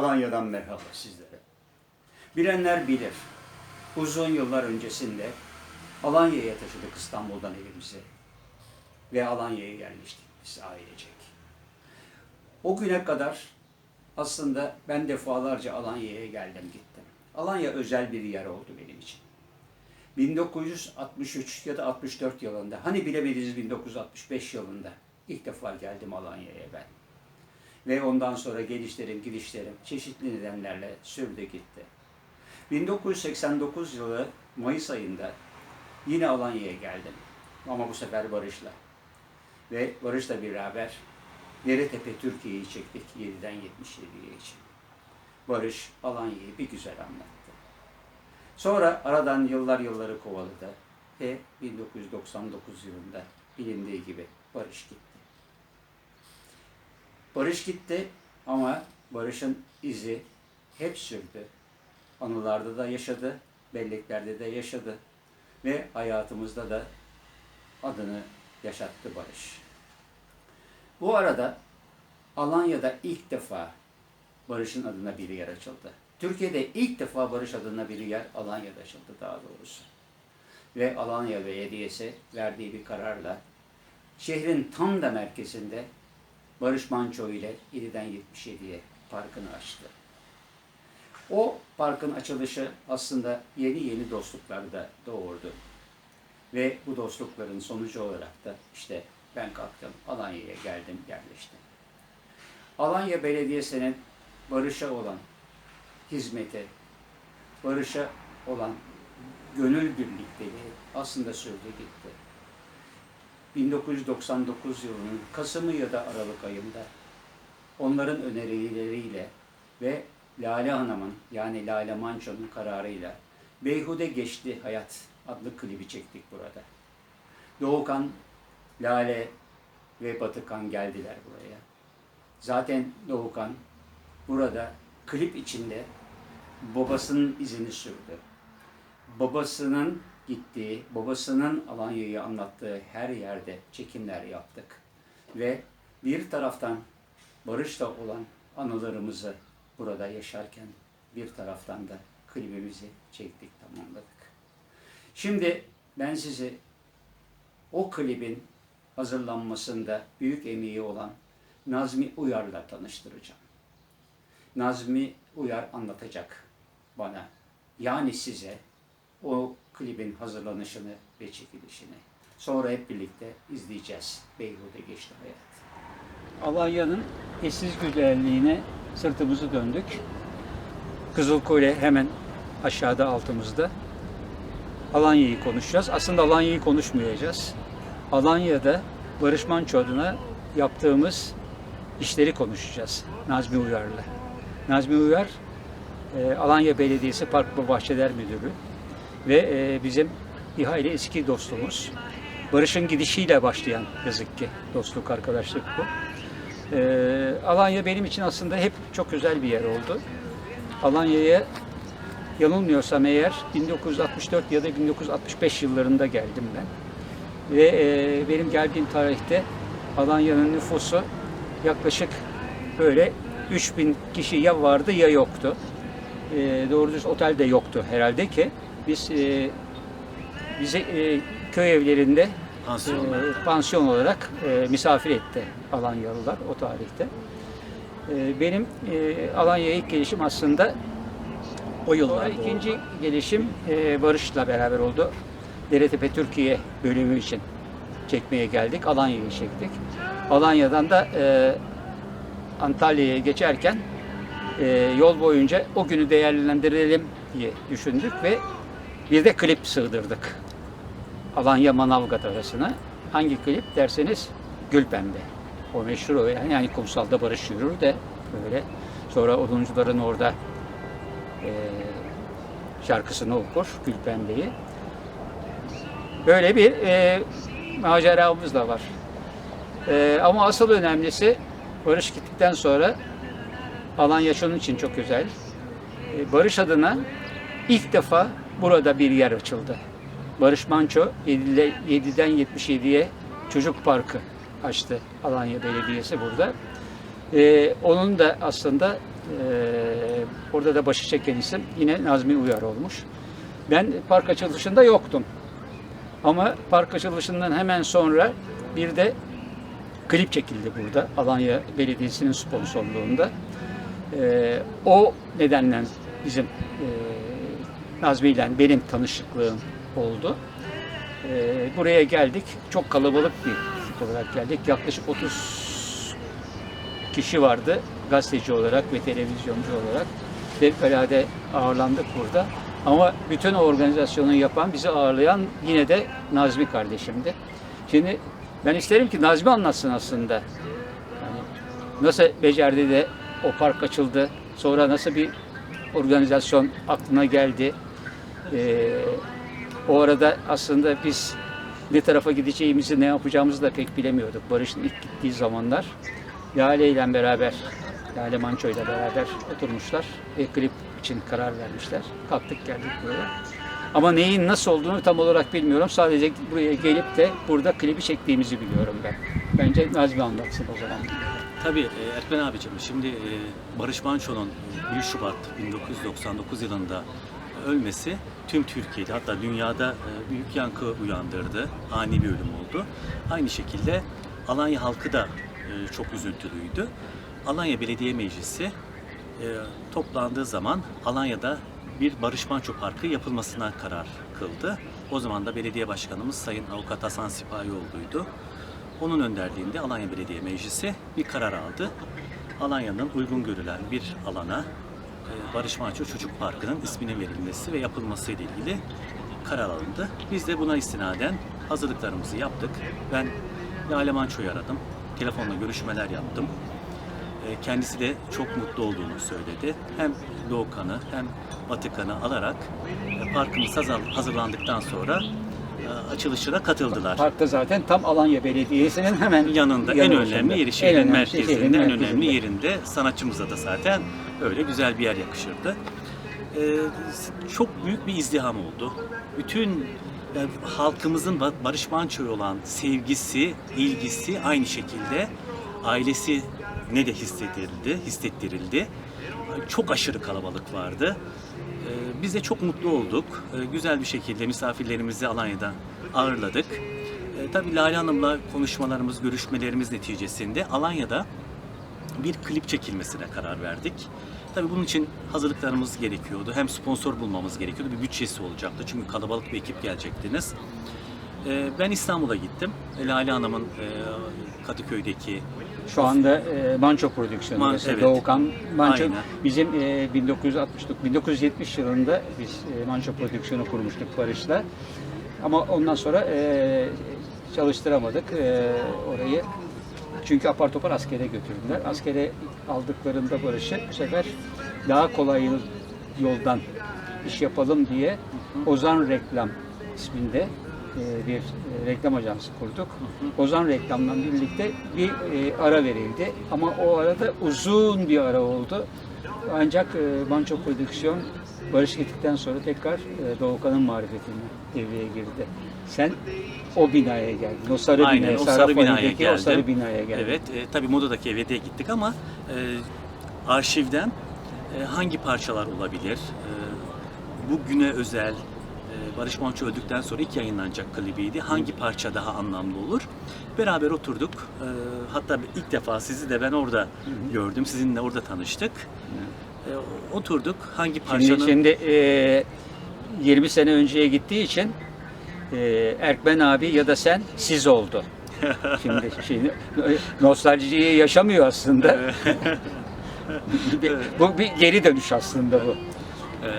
Alanya'dan merhaba sizlere. Bilenler bilir. Uzun yıllar öncesinde Alanya'ya taşıdık İstanbul'dan evimizi. Ve Alanya'ya yerleştik biz ailecek. O güne kadar aslında ben defalarca Alanya'ya geldim gittim. Alanya özel bir yer oldu benim için. 1963 ya da 64 yılında, hani bilemediniz 1965 yılında ilk defa geldim Alanya'ya ben. Ve ondan sonra gelişlerim, gidişlerim çeşitli nedenlerle sürdü gitti. 1989 yılı Mayıs ayında yine Alanya'ya geldim. Ama bu sefer Barış'la. Ve Barış'la beraber Deretepe Türkiye'yi çektik 7'den 77'ye için. Barış Alanya'yı bir güzel anlattı. Sonra aradan yıllar yılları kovaladı ve 1999 yılında bilindiği gibi Barış gitti. Barış gitti ama Barış'ın izi hep sürdü. Anılarda da yaşadı, belleklerde de yaşadı ve hayatımızda da adını yaşattı Barış. Bu arada Alanya'da ilk defa Barış'ın adına bir yer açıldı. Türkiye'de ilk defa Barış adına bir yer Alanya'da açıldı daha doğrusu. Ve Alanya Belediyesi verdiği bir kararla şehrin tam da merkezinde Barış Manço ile 7'den 77'ye parkını açtı. O parkın açılışı aslında yeni yeni dostluklar da doğurdu. Ve bu dostlukların sonucu olarak da işte ben kalktım, Alanya'ya geldim, yerleştim. Alanya Belediyesi'nin barışa olan hizmeti, barışa olan gönül birlikteliği aslında sürdü gitti. 1999 yılının Kasım'ı ya da Aralık ayında onların önerileriyle ve Lale Hanım'ın yani Lale Manço'nun kararıyla Beyhude Geçti Hayat adlı klibi çektik burada. Doğukan, Lale ve Batıkan geldiler buraya. Zaten Doğukan burada klip içinde babasının izini sürdü. Babasının gittiği, babasının Alanya'yı anlattığı her yerde çekimler yaptık. Ve bir taraftan Barış'la olan anılarımızı burada yaşarken bir taraftan da klibimizi çektik, tamamladık. Şimdi ben sizi o klibin hazırlanmasında büyük emeği olan Nazmi Uyar'la tanıştıracağım. Nazmi Uyar anlatacak bana, yani size o klibin hazırlanışını ve çekilişini. Sonra hep birlikte izleyeceğiz Beyhude Geçti Hayat. Alanya'nın eşsiz güzelliğine sırtımızı döndük. Kızılkule hemen aşağıda altımızda. Alanya'yı konuşacağız. Aslında Alanya'yı konuşmayacağız. Alanya'da Barış Manço yaptığımız işleri konuşacağız Nazmi Uyar'la. Nazmi Uyar, e, Alanya Belediyesi Park ve Bahçeler Müdürü ve e, bizim İHA ile eski dostumuz. Barış'ın gidişiyle başlayan yazık ki dostluk, arkadaşlık bu. E, Alanya benim için aslında hep çok özel bir yer oldu. Alanya'ya yanılmıyorsam eğer 1964 ya da 1965 yıllarında geldim ben. Ve e, benim geldiğim tarihte Alanya'nın nüfusu yaklaşık böyle 3000 kişi ya vardı ya yoktu. E, doğru düz otel de yoktu herhalde ki biz e, bizi e, köy evlerinde Pansiyon. e, pansiyon olarak e, misafir etti Alanyalılar o tarihte. E, benim e, Alanya'ya ilk gelişim aslında o yıllar. ikinci gelişim e, Barış'la beraber oldu. Deretepe Türkiye bölümü için çekmeye geldik. Alanya'yı çektik. Alanya'dan da e, Antalya'ya geçerken e, yol boyunca o günü değerlendirelim diye düşündük ve bir de klip sığdırdık. Alanya Manavgat arasına. Hangi klip derseniz Gülpembe. O meşhur o yani, yani kumsalda barış yürür de böyle. Sonra oduncuların orada e, şarkısını okur Gülpembe'yi. Böyle bir e, maceramız da var. E, ama asıl önemlisi Barış gittikten sonra Alanya şunun için çok özel. E, Barış adına ilk defa burada bir yer açıldı. Barış Manço 7'den 77'ye çocuk parkı açtı Alanya Belediyesi burada. E, onun da aslında e, Orada da başı çeken isim yine Nazmi Uyar olmuş. Ben park açılışında yoktum. Ama park açılışından hemen sonra bir de klip çekildi burada. Alanya Belediyesi'nin sponsorluğunda. Ee, o nedenle bizim e, Nazmi ile benim tanışıklığım oldu. Ee, buraya geldik. Çok kalabalık bir ekip olarak geldik. Yaklaşık 30 kişi vardı gazeteci olarak ve televizyoncu olarak. Fevkalade ağırlandık burada. Ama bütün organizasyonu yapan, bizi ağırlayan yine de Nazmi kardeşimdi. Şimdi ben isterim ki Nazmi anlatsın aslında. Yani nasıl becerdi de o park açıldı, sonra nasıl bir organizasyon aklına geldi. Ee, o arada aslında biz ne tarafa gideceğimizi, ne yapacağımızı da pek bilemiyorduk. Barış'ın ilk gittiği zamanlar. Lale ile beraber, Lale Manço ile beraber oturmuşlar ve klip için karar vermişler. Kalktık geldik buraya. Ama neyin nasıl olduğunu tam olarak bilmiyorum. Sadece buraya gelip de burada klibi çektiğimizi biliyorum ben. Bence Nazmi anlatsın o zaman. Tabii e, Erkmen abicim şimdi e, Barış Manço'nun 1 Şubat 1999 yılında ölmesi tüm Türkiye'de hatta dünyada e, büyük yankı uyandırdı. Ani bir ölüm oldu. Aynı şekilde Alanya halkı da e, çok üzüntülüydü. Alanya Belediye Meclisi e, toplandığı zaman Alanya'da bir Barış Manço Parkı yapılmasına karar kıldı. O zaman da belediye başkanımız Sayın Avukat Hasan Sipahioğlu'ydu. Onun önderliğinde Alanya Belediye Meclisi bir karar aldı. Alanya'nın uygun görülen bir alana Barış Manço Çocuk Parkı'nın isminin verilmesi ve yapılması ile ilgili karar alındı. Biz de buna istinaden hazırlıklarımızı yaptık. Ben Lale Manço'yu aradım. Telefonla görüşmeler yaptım. E, Kendisi de çok mutlu olduğunu söyledi. Hem Doğukan'ı hem Vatikan'ı alarak e, parkımız hazır- hazırlandıktan sonra e, açılışına katıldılar. Parkta zaten tam Alanya Belediyesi'nin hemen yanında en yanı önemli yeri En şehrin önemli merkezinde en merkezinde. önemli yerinde sanatçımıza da zaten öyle güzel bir yer yakışırdı. Ee, çok büyük bir izdiham oldu. Bütün yani halkımızın Ba- Barış Manço'ya olan sevgisi, ilgisi aynı şekilde ailesi ne de hissettirildi, hissettirildi. Çok aşırı kalabalık vardı. Ee, Biz de çok mutlu olduk. Ee, Güzel bir şekilde misafirlerimizi Alanya'da ağırladık. E, tabii Lale Hanım'la konuşmalarımız, görüşmelerimiz neticesinde Alanya'da bir klip çekilmesine karar verdik. Tabii bunun için hazırlıklarımız gerekiyordu. Hem sponsor bulmamız gerekiyordu. Bir bütçesi olacaktı. Çünkü kalabalık bir ekip gelecektiniz. E, ben İstanbul'a gittim. E, Lale Hanım'ın e, Kadıköy'deki Şu anda e, Manço prodüksiyonu. Man- evet. Doğukan Manço Aynen. bizim e, 1960 1970 yılında biz e, Manço prodüksiyonu kurmuştuk Barış'la. Ama ondan sonra e, çalıştıramadık e, orayı. Çünkü apar topar askere götürdüler. Askere aldıklarında Barış'ı bu sefer daha kolay yoldan iş yapalım diye Ozan Reklam isminde e, bir e, reklam ajansı kurduk. Ozan Reklam'la birlikte bir e, ara verildi. Ama o arada uzun bir ara oldu. Ancak Manço Prodüksiyon Barış gittikten sonra tekrar Doğukan'ın marifetine devreye girdi. Sen o binaya geldin. O sarı Aynen, binaya, o sarı binaya geldim. O sarı binaya geldin. Evet, e, tabii Moda'daki eve de gittik ama e, arşivden e, hangi parçalar olabilir? E, bu güne özel, e, Barış Manço öldükten sonra ilk yayınlanacak klibiydi. Hangi parça daha anlamlı olur? Beraber oturduk. E, hatta ilk defa sizi de ben orada gördüm. Sizinle orada tanıştık. E, oturduk. Hangi parçanın... Şimdi, şimdi e, 20 sene önceye gittiği için e, Erkmen abi ya da sen siz oldu. Şimdi, şimdi nostaljiyi yaşamıyor aslında. Bu bir geri dönüş aslında bu. Ee,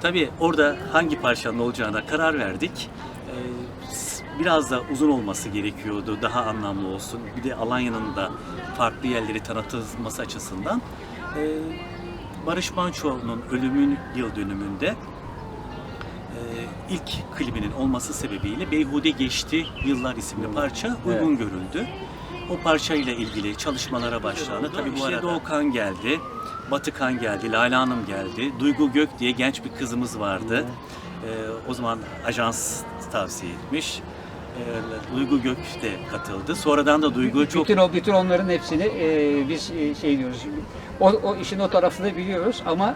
tabii orada hangi parçanın olacağına karar verdik. Ee, biraz da uzun olması gerekiyordu, daha anlamlı olsun. Bir de Alanya'nın da farklı yerleri tanıtılması açısından. Ee, Barış Manço'nun ölümün yıl dönümünde ilk klibinin olması sebebiyle Beyhude Geçti Yıllar isimli parça uygun görüldü. O parçayla ilgili çalışmalara başlandı. Tabii bu arada Doğukan geldi, Batıkan geldi, Lale Hanım geldi, Duygu Gök diye genç bir kızımız vardı. Ee, o zaman ajans tavsiye etmiş. Ee, Duygu Gök de katıldı. Sonradan da Duygu çok Bütün o bütün onların hepsini e, biz e, şey diyoruz. O, o işin o tarafını biliyoruz ama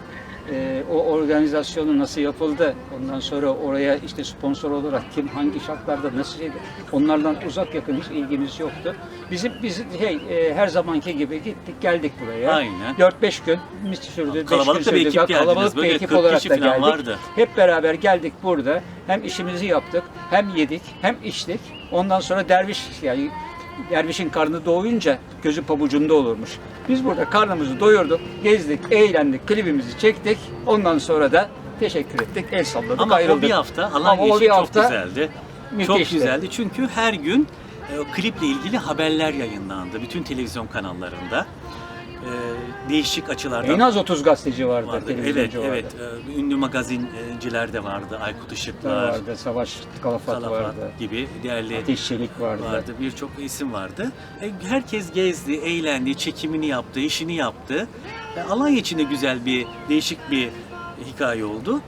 e, o organizasyonu nasıl yapıldı, ondan sonra oraya işte sponsor olarak kim hangi şartlarda nasıl şeydi, onlardan uzak yakın hiç ilgimiz yoktu. Bizim biz hey, e, her zamanki gibi gittik geldik buraya. Aynen. 4-5 gün sürdü. beş Kalabalık gün da bir sürdü. ekip geldiniz. Kalabalık bir ekip 40 olarak da geldik. vardı. Hep beraber geldik burada. Hem işimizi yaptık, hem yedik, hem içtik. Ondan sonra derviş yani dervişin karnı doyunca gözü pabucunda olurmuş. Biz burada karnımızı doyurduk, gezdik, eğlendik, klibimizi çektik. Ondan sonra da teşekkür ettik, el salladık, Ama ayrıldık. o bir hafta alan Ama bir çok hafta güzeldi. Çok müthişti. güzeldi çünkü her gün e, kliple ilgili haberler yayınlandı bütün televizyon kanallarında. E, değişik açılardan En az 30 gazeteci vardı, vardı. Evet, vardı. evet. E, ünlü magazinciler de vardı. Aykut Işıklar, vardı, Savaş Kalafat Salafat vardı, gibi değerli Ateş Çelik vardı. vardı. Birçok isim vardı. E, herkes gezdi, eğlendi, çekimini yaptı, işini yaptı. E, Alanya için de güzel bir, değişik bir hikaye oldu.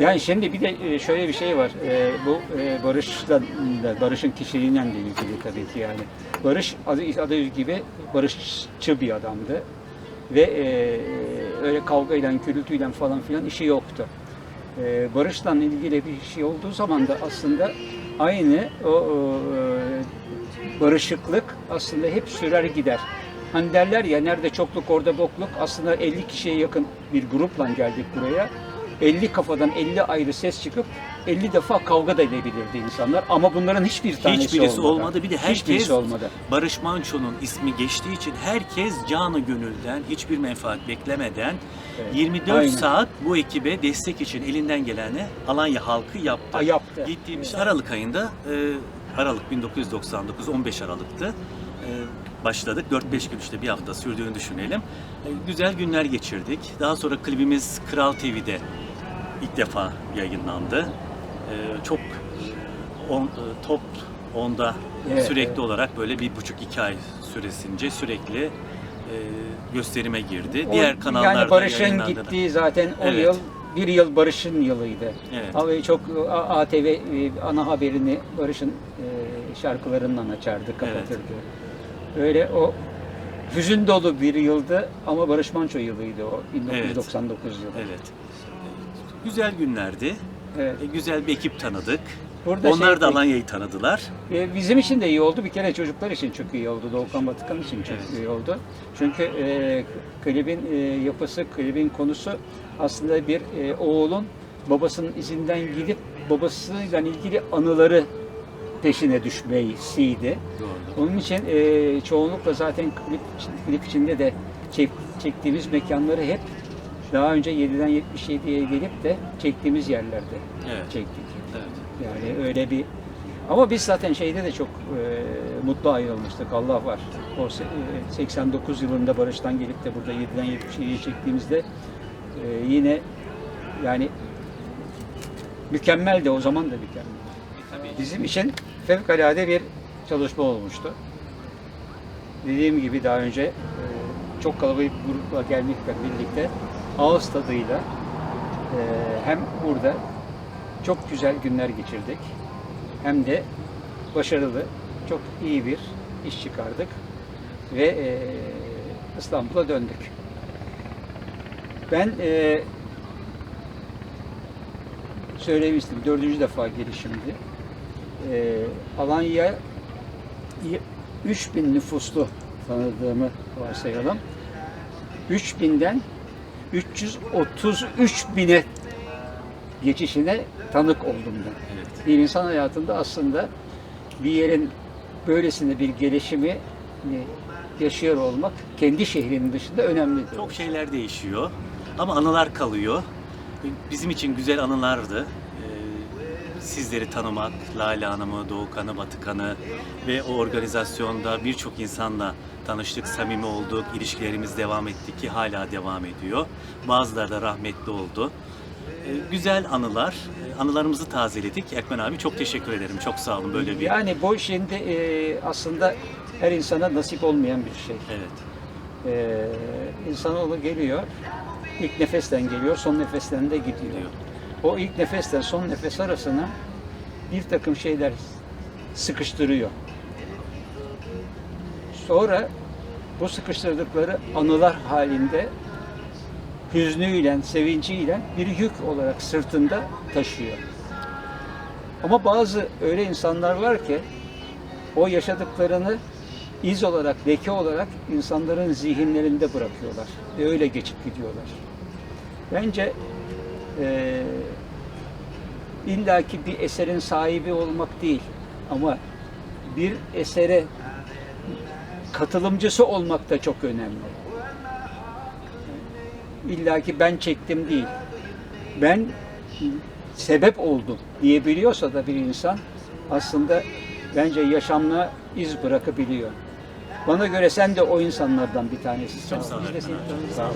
E, Yani şimdi bir de e, şöyle bir şey var. E, Bu e, Barış'la da Barış'ın kişiliğiyle de ilgili tabii ki yani. Barış adı, adı gibi barışçı bir adamdı. Ve e, öyle kavgayla, gürültüyle falan filan işi yoktu. E, Barış'la ilgili bir şey olduğu zaman da aslında aynı o, o e, barışıklık aslında hep sürer gider. Hani derler ya nerede çokluk orada bokluk aslında 50 kişiye yakın bir grupla geldik buraya. 50 kafadan 50 ayrı ses çıkıp 50 defa kavga da edebilirdi insanlar ama bunların hiçbir tanesi Hiçbirisi olmadı. olmadı. Bir de Hiçbirisi herkes olmadı. Barış Manço'nun ismi geçtiği için herkes canı gönülden, hiçbir menfaat beklemeden Evet, 24 aynen. saat bu ekibe destek için elinden geleni Alanya halkı yaptı. Ha, yaptı. Gittiğimiz Aralık ayında, e, Aralık 1999, 15 Aralık'tı. E, başladık. 4-5 gün işte bir hafta sürdüğünü düşünelim. E, güzel günler geçirdik. Daha sonra klibimiz Kral TV'de ilk defa yayınlandı. E, çok on, e, top onda Evet, sürekli evet. olarak böyle bir buçuk iki ay süresince sürekli e, gösterime girdi. O- Diğer kanallarda yani Barış'ın gittiği zaten o Evet. yıl bir yıl Barış'ın yılıydı. Evet. Abi çok A- ATV e, ana haberini Barış'ın e, şarkılarından açardı, kapatırdı. Öyle o hüzün dolu bir yıldı ama Barış Manço yılıydı o 1999 yılı. Evet. Güzel günlerdi. Evet. E, Güzel bir ekip tanıdık. Burada Onlar şey- da Alanya'yı tanıdılar. E, bizim için de iyi oldu. Bir kere çocuklar için çok iyi oldu. Doğukan Batıkan için çok Evet. iyi oldu. Çünkü e, klibin e, yapısı, klibin konusu aslında bir e, oğulun babasının izinden gidip babasıyla ilgili anıları peşine düşmesiydi. Doğru. Onun için e, çoğunlukla zaten klip, klip içinde de çek, çektiğimiz mekanları hep daha önce 7'den 77'ye gelip de çektiğimiz yerlerde Evet. çektik. Evet. Yani öyle bir ama biz zaten şeyde de çok e, mutlu ayrılmıştık. Allah var. O e, 89 yılında Barış'tan gelip de burada 7'den 77'ye çektiğimizde e, yine yani mükemmel de o zaman da mükemmel. Tabii. Bizim için fevkalade bir çalışma olmuştu. Dediğim gibi daha önce e, çok kalabalık bir grupla gelmekle birlikte ağız tadıyla e, hem burada çok güzel günler geçirdik hem de başarılı, çok iyi bir iş çıkardık ve e, İstanbul'a döndük. Ben e, söylemiştim, dördüncü defa gelişimdi. E, Alanya 3000 nüfuslu tanıdığımı varsayalım. 3000'den 333 bine geçişine tanık oldum ben. Evet. Bir insan hayatında aslında bir yerin böylesine bir gelişimi e, yaşıyor olmak kendi şehrinin dışında önemlidir. Çok şeyler değişiyor ama anılar kalıyor. Bizim için güzel anılardı. Sizleri tanımak, Lale Hanım'ı, Doğukan'ı, Batıkan'ı ve o organizasyonda birçok insanla tanıştık, samimi olduk, ilişkilerimiz devam etti ki hala devam ediyor. Bazıları da rahmetli oldu. Ee, Güzel anılar, Ee, anılarımızı tazeledik. Erkmen abi çok teşekkür ederim, çok sağ olun böyle bir... Yani bu şimdi e, aslında her insana nasip olmayan bir şey. Evet, Ee, insanoğlu geliyor, ilk nefesten geliyor, son nefesten de gidiyor. Gidiyor. O ilk nefesten son nefes arasına bir takım şeyler sıkıştırıyor. Sonra bu sıkıştırdıkları anılar halinde hüznüyle, sevinciyle bir yük olarak sırtında taşıyor. Ama bazı öyle insanlar var ki o yaşadıklarını iz olarak, leke olarak insanların zihinlerinde bırakıyorlar ve öyle geçip gidiyorlar. Bence eee illaki bir eserin sahibi olmak değil ama bir esere katılımcısı olmak da çok önemli. İlla ki ben çektim değil. Ben sebep oldum diyebiliyorsa da bir insan aslında bence yaşamına iz bırakabiliyor. Bana göre sen de o insanlardan bir tanesisin. Çok sağ ol Biz de Erkan seni abi. tanıyoruz. Sağ.